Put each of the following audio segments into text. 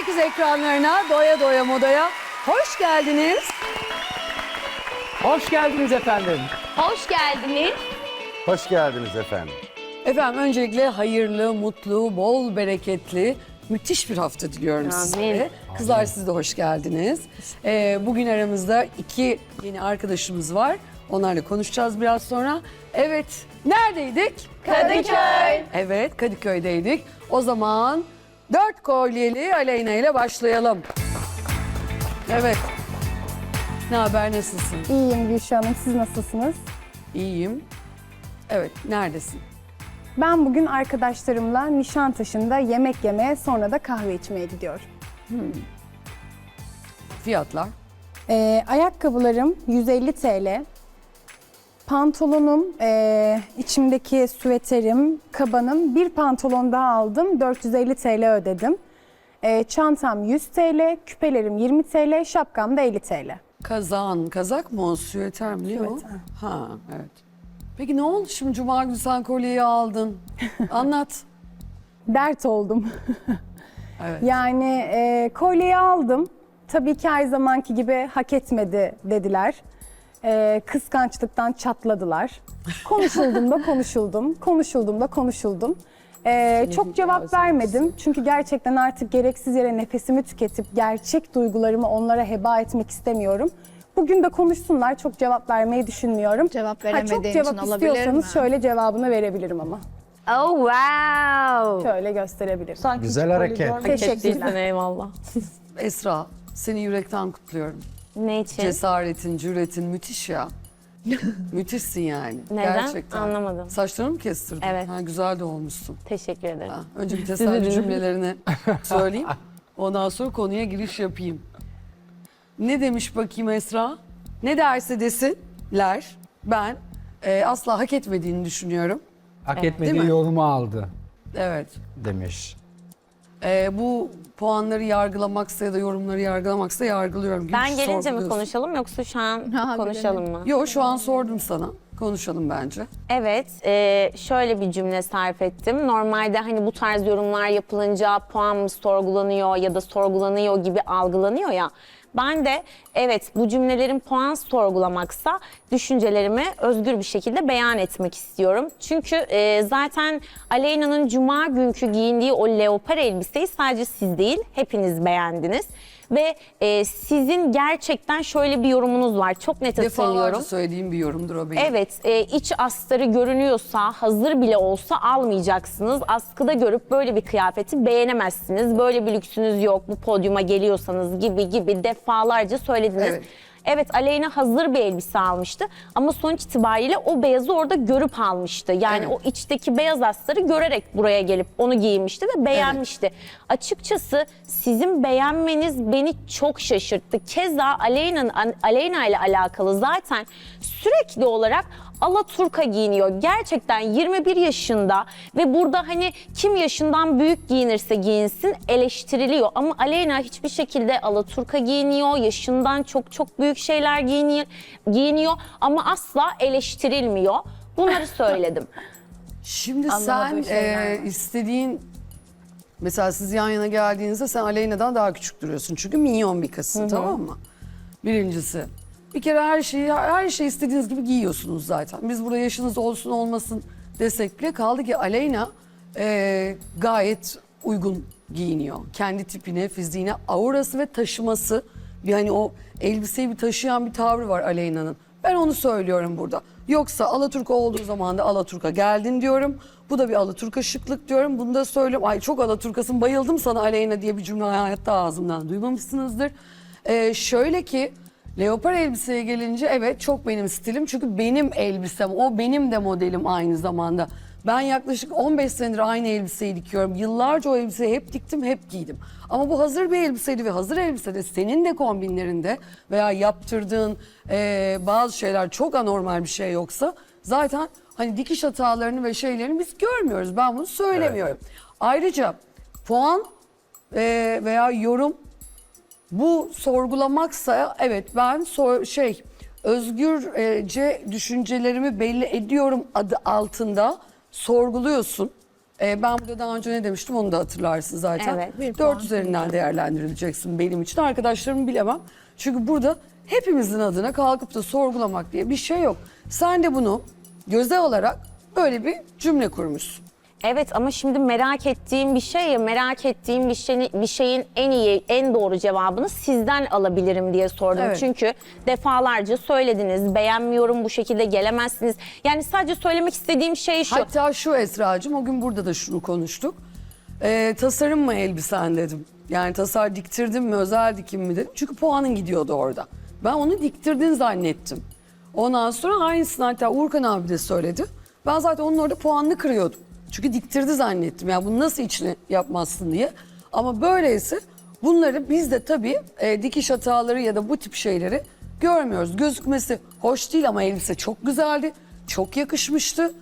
TV8 ekranlarına doya doya modaya hoş geldiniz. Hoş geldiniz efendim. Hoş geldiniz. Hoş geldiniz efendim. Efendim öncelikle hayırlı, mutlu, bol bereketli, müthiş bir hafta diliyorum size. Kızlar siz de hoş geldiniz. Ee, bugün aramızda iki yeni arkadaşımız var. Onlarla konuşacağız biraz sonra. Evet, neredeydik? Kadıköy. Evet, Kadıköy'deydik. O zaman dört kolyeli Aleyna ile başlayalım. Evet. Ne haber, nasılsın? İyiyim Gülşah Hanım. Siz nasılsınız? İyiyim. Evet, neredesin? Ben bugün arkadaşlarımla Nişantaşı'nda yemek yemeye sonra da kahve içmeye gidiyorum. Fiyatlar? Ee, ayakkabılarım 150 TL. Pantolonum, ee, içimdeki süveterim, kabanım. Bir pantolon daha aldım. 450 TL ödedim. Ee, çantam 100 TL, küpelerim 20 TL, şapkam da 50 TL. Kazan, kazak mı o? Süveter mi? Ne o? Süveter. Ha, evet. Peki ne oldu şimdi Cuma günü sen kolyeyi aldın? Anlat. Dert oldum. Evet. Yani e, kolyeyi aldım. Tabii ki her zamanki gibi hak etmedi dediler. E, kıskançlıktan çatladılar. Konuşuldum da konuşuldum, konuşuldum da konuşuldum. E, çok cevap vermedim çünkü gerçekten artık gereksiz yere nefesimi tüketip gerçek duygularımı onlara heba etmek istemiyorum. Bugün de konuşsunlar, çok cevap vermeyi düşünmüyorum. Cevap Ha, veremediğin çok cevap için olabilir istiyorsanız mi? şöyle cevabını verebilirim ama. Oh wow. Şöyle gösterebilirim. Güzel hareket. Teşekkürler. eyvallah. Esra, seni yürekten kutluyorum. Ne için? Cesaretin, cüretin müthiş ya. Müthişsin yani. Neden? Gerçekten. Anlamadım. Saçlarını mı kestirdin? Evet. Ha, güzel de olmuşsun. Teşekkür ederim. Ha, önce bir teselli cümlelerini söyleyeyim. Ondan sonra konuya giriş yapayım. Ne demiş bakayım Esra? Ne derse desinler ben e, asla hak etmediğini düşünüyorum. Hak Değil etmediği mi? yorumu aldı Evet. demiş. E, bu puanları yargılamaksa ya da yorumları yargılamaksa yargılıyorum. Ben gelince mi sorguluyorsun. konuşalım yoksa şu an Ha, konuşalım mı? Yo şu an sordum sana. Konuşalım bence. Evet, e, şöyle bir cümle sarf ettim. Normalde hani bu tarz yorumlar yapılınca puan mı sorgulanıyor ya da sorgulanıyor gibi algılanıyor ya. Ben de evet bu cümlelerin puan sorgulamaksa düşüncelerimi özgür bir şekilde beyan etmek istiyorum. Çünkü e, zaten Aleyna'nın cuma günkü giyindiği o leopar elbiseyi sadece siz değil hepiniz beğendiniz. Ve e, sizin gerçekten şöyle bir yorumunuz var. Çok net hatırlıyorum. Defalarca söylediğim bir yorumdur o benim. Evet, e, iç astarı görünüyorsa, hazır bile olsa almayacaksınız. Askıda görüp böyle bir kıyafeti beğenemezsiniz. Böyle bir lüksünüz yok, bu podyuma geliyorsanız gibi gibi defalarca söylediniz. Evet. Evet. Aleyna hazır bir elbise almıştı ama sonuç itibariyle o beyazı orada görüp almıştı. Yani Evet. o içteki beyaz astarı görerek buraya gelip onu giymişti ve beğenmişti. Açıkçası sizin beğenmeniz beni çok şaşırttı. Keza Aleyna'nın Aleyna ile alakalı zaten sürekli olarak Alaturka giyiniyor. Gerçekten 21 yaşında ve burada hani kim yaşından büyük giyinirse giyinsin eleştiriliyor. Ama Aleyna hiçbir şekilde Alaturka giyiniyor. Yaşından çok çok büyük şeyler giyiniyor, giyiniyor ama asla eleştirilmiyor. Bunları söyledim. Şimdi sen Anlamadığı şeyler e, istediğin mesela siz yan yana geldiğinizde sen Aleyna'dan daha küçük duruyorsun. Çünkü minyon bir kızsın tamam mı? Birincisi. Bir kere her şeyi her şey istediğiniz gibi giyiyorsunuz zaten. Biz burada yaşınız olsun olmasın desek bile kaldı ki Aleyna e, gayet uygun giyiniyor. Kendi tipine, fiziğine, aurası ve taşıması. Yani o elbiseyi bir taşıyan bir tavrı var Aleyna'nın. Ben onu söylüyorum burada. Yoksa Alaturka olduğu zaman da Alaturka geldin diyorum. Bu da bir Alaturka şıklık diyorum. Bunu da söylüyorum. Ay çok Alaturkasın bayıldım sana Aleyna diye bir cümle hayatta ağzımdan duymamışsınızdır. Ee, şöyle ki leopar elbiseye gelince evet çok benim stilim. Çünkü benim elbisem o benim de modelim aynı zamanda. Ben yaklaşık 15 senedir aynı elbiseyi dikiyorum. Yıllarca o elbiseyi hep diktim, hep giydim. Ama bu hazır bir elbiseydi ve hazır elbisede senin de kombinlerinde veya yaptırdığın eee, bazı şeyler çok anormal bir şey yoksa zaten hani dikiş hatalarını ve şeylerini biz görmüyoruz. Ben bunu söylemiyorum. Ayrıca puan eee, veya yorum bu sorgulamaksa evet ben sor- şey özgürce düşüncelerimi belli ediyorum adı altında sorguluyorsun. Ee, ben burada daha önce ne demiştim onu da hatırlarsın zaten. Evet, bir 4 puan. üzerinden değerlendirileceksin benim için. Arkadaşlarımı bilemem. Çünkü burada hepimizin adına kalkıp da sorgulamak diye bir şey yok. Sen de bunu göze alarak böyle bir cümle kurmuşsun. Evet ama şimdi merak ettiğim bir şey ya merak ettiğim bir şeyin, bir şeyin en iyi en doğru cevabını sizden alabilirim diye sordum. Evet. Çünkü defalarca söylediniz beğenmiyorum bu şekilde gelemezsiniz. Yani sadece söylemek istediğim şey şu. Hatta şu Esra'cığım o gün burada da şunu konuştuk. Ee, tasarım mı elbisen dedim. Yani tasar diktirdim mi özel dikim mi dedim. Çünkü puanın gidiyordu orada. Ben onu diktirdin zannettim. Ondan sonra aynısını hatta Urkan abi de söyledi. Ben zaten onun orada puanını kırıyordum. Çünkü diktirdi zannettim. Yani bunu nasıl içine yapmazsın diye. Ama böyleyse bunları biz de tabii e, dikiş hataları ya da bu tip şeyleri görmüyoruz. Gözükmesi hoş değil ama elbise çok güzeldi. Çok yakışmıştı.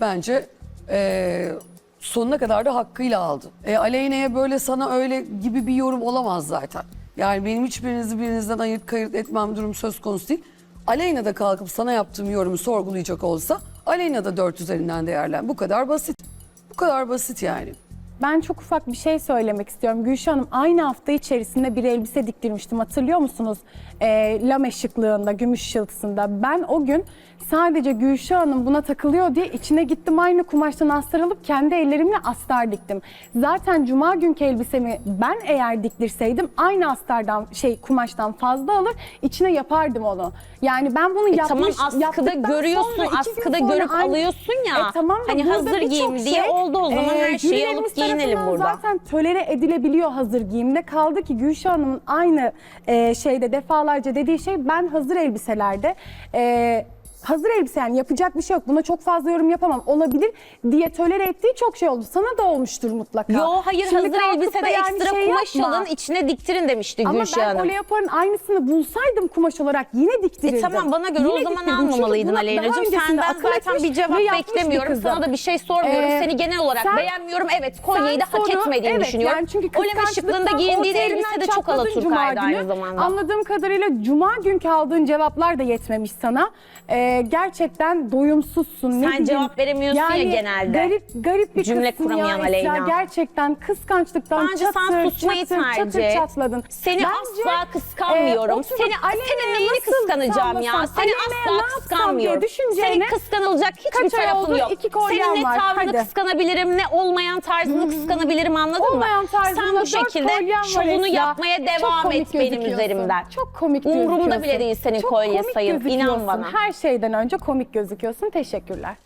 Bence e, sonuna kadar da hakkıyla aldı. E, Aleyna'ya böyle sana öyle gibi bir yorum olamaz zaten. Yani benim hiçbirinizi birinizden ayırt kayırt etmem durum söz konusu değil. Aleyna da kalkıp sana yaptığım yorumu sorgulayacak olsa Aleyna da 4 üzerinden değerlen. Bu kadar basit. Bu kadar basit yani. Ben çok ufak bir şey söylemek istiyorum. Gülşah Hanım aynı hafta içerisinde bir elbise diktirmiştim. Hatırlıyor musunuz? Ee, lame şıklığında, gümüş şıltısında. Ben o gün sadece Gülşah Hanım buna takılıyor diye içine gittim aynı kumaştan astar alıp kendi ellerimle astar diktim. Zaten cuma günkü elbisemi ben eğer diktirseydim aynı astardan şey kumaştan fazla alır içine yapardım onu. Yani ben bunu E yapmış tamam askıda görüyorsun, sonra, askıda görüp aynı- alıyorsun ya. E tamam da Hani hazır giyim diye oldu o zaman her şeyi alıp giyinelim tarafından burada. Zaten tolere edilebiliyor hazır giyimde. Kaldı ki Gülşah Hanım'ın aynı e, şeyde defalarca dediği şey ben hazır elbiselerde e, hazır elbise yani yapacak bir şey yok. Buna çok fazla yorum yapamam. Olabilir diye tolere ettiği çok şey oldu. Sana da olmuştur mutlaka. Yo hayır Şimdi hazır kalkıp da elbisede yani ekstra şey kumaş yapma. alın içine diktirin demişti Ama Gülşah ben Hanım. o leoparın aynısını bulsaydım kumaş olarak yine diktirirdim. E tamam bana göre Yine o zaman diktirdim. Çünkü almamalıydın buna Aleyna'cığım. daha öncesinde Senden akıl zaten etmiş bir cevap ve yapmış bir beklemiyorum. kızım. Sana da bir şey sormuyorum. Ee, Seni genel olarak sen- beğenmiyorum. Evet kolyeyi de Sen hak soru- etmediğini evet, düşünüyorum. Yani çünkü o leve kıskançlıktan şıklığında giyindiğin orta elbise elinden de çok çatladın Cuma alaturkaydı aynı günü. zamanda. Anladığım kadarıyla cuma günkü aldığın cevaplar da yetmemiş sana. Ee, gerçekten doyumsuzsun. Sen bileyim. cevap veremiyorsun ya genelde. Garip, garip bir Cümle kızsın kuramayan ya Esra. Aleyna. Gerçekten kıskançlıktan Bence çatır sen susmayı çatır tercih çatır çatladın. Seni Bence, asla kıskanmıyorum. e, seni, senin neyini kıskanacağım ya? Seni asla kıskanmıyorum. Senin kıskanılacak hiçbir tarafın oldu? yok. İki Senin ne var, tavrını hadi. kıskanabilirim ne olmayan tarzını kıskanabilirim anladın Olmayan mı? Sen bu şekilde şovunu yapmaya devam et benim üzerimden. Çok komik Umurumda bile değil senin kolye sayın. İnan bana. Her şeyden önce komik gözüküyorsun. Teşekkürler.